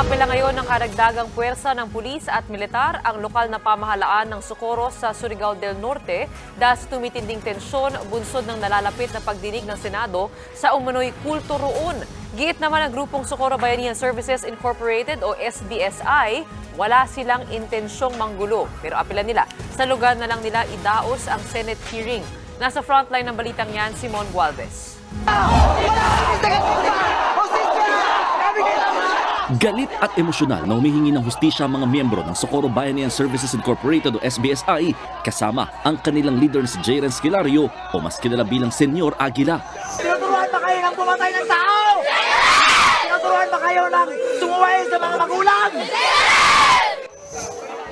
Umaapela ngayon ng karagdagang puwersa ng pulis at militar ang lokal na pamahalaan ng Socorro sa Surigao del Norte dahil sa tumitinding tensyon bunsod ng nalalapit na pagdinig ng Senado sa umano'y kulto roon. Giit naman ng grupong Socorro Bayanihan Services Incorporated o SBSI, wala silang intensyong manggulo. Pero apela nila, sa lugar na lang nila idaos ang Senate hearing. Nasa frontline ng balitang yan, Simon Gualvez. Galit at emosyonal na humihingi ng hustisya ang mga miyembro ng Socorro Bayanihan Services Incorporated o SBSI kasama ang kanilang leader na si Jaren Skilario o mas kilala bilang Senyor Aguila. Tinuturuan ba kayo ng pumatay ng tao? Tinuturuan ba kayo ng sumuway sa mga magulang?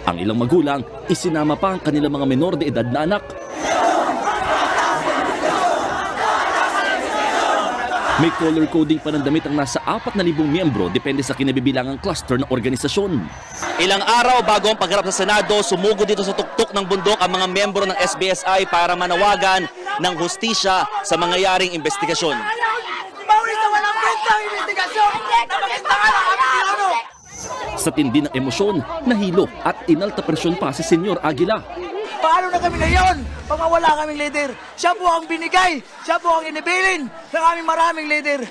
Ang ilang magulang, isinama pa ang kanilang mga menor de edad na anak. May color coding pa ng damit ang nasa 4,000 miyembro depende sa kinabibilangang cluster ng organisasyon. Ilang araw bago ang pagharap sa Senado, sumugo dito sa tuktok ng bundok ang mga miyembro ng SBSI para manawagan ng hustisya sa mangyayaring investigasyon. Pilono! Sa tindi ng emosyon, nahilo at inalta presyon pa si Senyor Aguila. Paano na kami ngayon pag wala kaming leader? Siya po ang binigay, siya po ang inibilin ng aming maraming leader.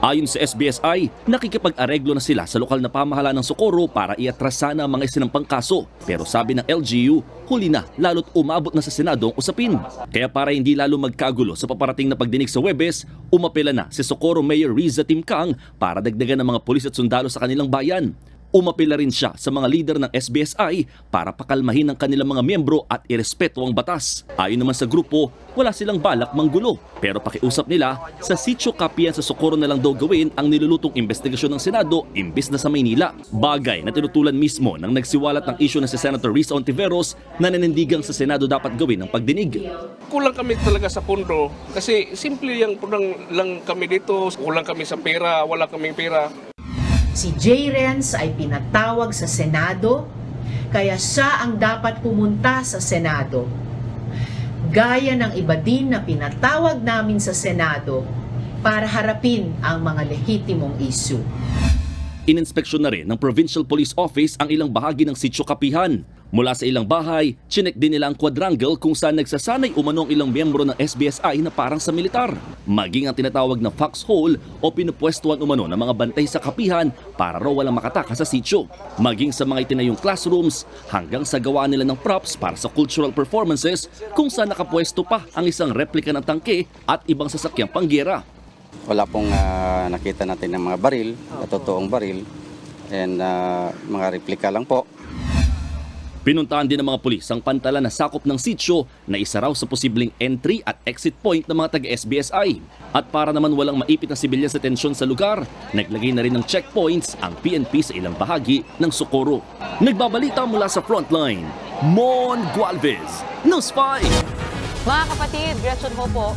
Ayon sa SBSI, nakikipag-areglo na sila sa lokal na pamahalaan ng Socorro para iatras ang mga isinampang kaso. Pero sabi ng LGU, huli na lalo't umabot na sa Senado ang usapin. Kaya para hindi lalo magkagulo sa paparating na pagdinig sa Webes, umapela na si Socorro Mayor Riza Timkang para dagdagan ng mga pulis at sundalo sa kanilang bayan. Umapela rin siya sa mga leader ng SBSI para pakalmahin ang kanilang mga miyembro at irespeto ang batas. Ayon naman sa grupo, wala silang balak manggulo. Pero pakiusap nila, sa sitio kapiyan sa Socorro na lang daw gawin ang nilulutong investigasyon ng Senado imbis na sa Maynila. Bagay na tinutulan mismo ng nagsiwalat ng isyu na si Senator Risa Ontiveros na nanindigang sa Senado dapat gawin ang pagdinig. kulang kami talaga sa pondo kasi simple yung lang, lang kami dito, kulang kami sa pera, wala kaming pera. Si J. Renz ay pinatawag sa Senado, kaya siya ang dapat pumunta sa Senado. Gaya ng iba din na pinatawag namin sa Senado para harapin ang mga lehitimong issue. Ininspeksyon na rin ng Provincial Police Office ang ilang bahagi ng sitio kapihan. Mula sa ilang bahay, chinek din nila ang quadrangle kung saan nagsasanay umano ang ilang miyembro ng SBSI na parang sa militar. Maging ang tinatawag na foxhole o pinupwestuhan umano ng mga bantay sa kapihan para raw walang makataka sa sitio. Maging sa mga itinayong classrooms hanggang sa gawa nila ng props para sa cultural performances kung saan nakapwesto pa ang isang replika ng tangke at ibang sasakyang panggera. Wala pong ah, nakita natin ng mga baril, na totoong baril, and ah, mga replika lang po. Pinuntahan din ng mga pulis ang pantala na sakop ng sitio na isa raw sa posibleng entry at exit point ng mga taga-SBSI. At para naman walang maipit na sibilyan sa tensyon sa lugar, naglagay na rin ng checkpoints ang PNP sa ilang bahagi ng Socorro. Nagbabalita mula sa frontline, Mon Gualvez, News 5! Mga kapatid, Gretchen ho po,